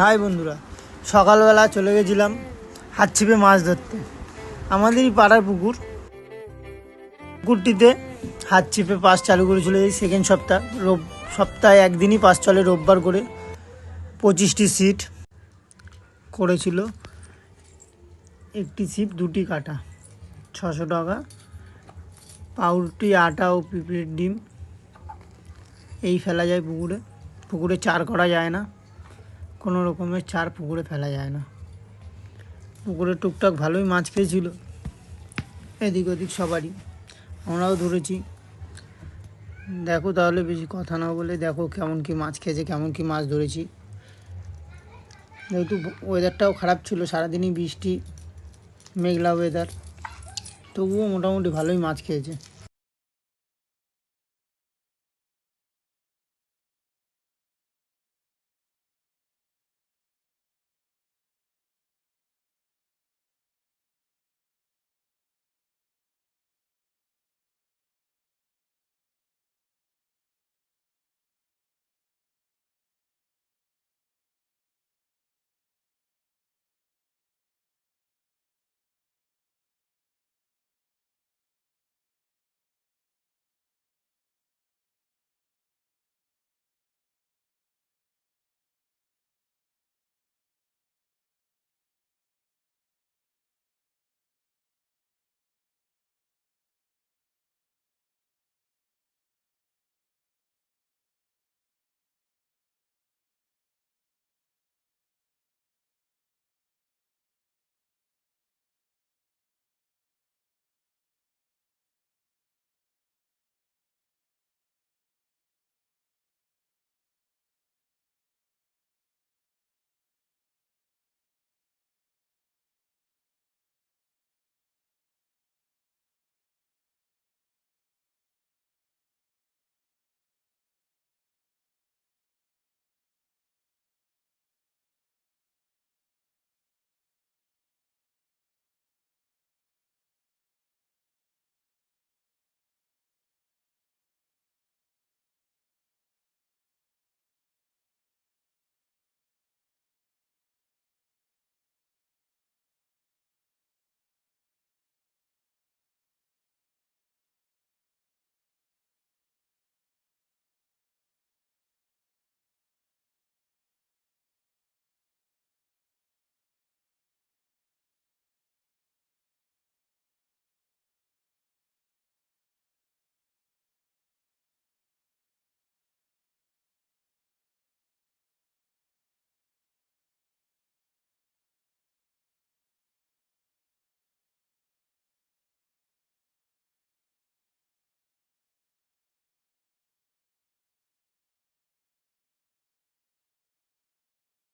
High বন্ধুরা, সকালবেলা চলে গেছিলাম হাত ছিপে মাছ ধরতে। আমাদেরই পাড়ার পুকুর। পুকুরটিতে হাত ছিপে পাস চালু করেছিল এই সেকেন্ড সপ্তাহ। রোব সপ্তাহে একদিনই পাস চলে রোববার করে পঁচিশটি সিট করেছিল। একটি ছিপ দুটি কাটা। ছশো টাকা। পাউরুটি, আটা ও পিঁপড়ের ডিম। এই ফেলা যায় পুকুরে। পুকুরে চার করা যায় না। কোনো রকমের চার পুকুরে ফেলা যায় না। পুকুরে টুকটাক ভালোই মাছ পেয়েছিল। এদিক ওদিক সবারই। আমরাও ধরেছি। দেখো তাহলে বেশি কথা না বলে দেখো কেমন কি মাছ খেয়েছে, কেমন কি মাছ ধরেছি। যেহেতু ওয়েদারটাও খারাপ ছিল, সারাদিনই বৃষ্টি, মেঘলা ওয়েদার তবুও মোটামুটি ভালোই মাছ খেয়েছে।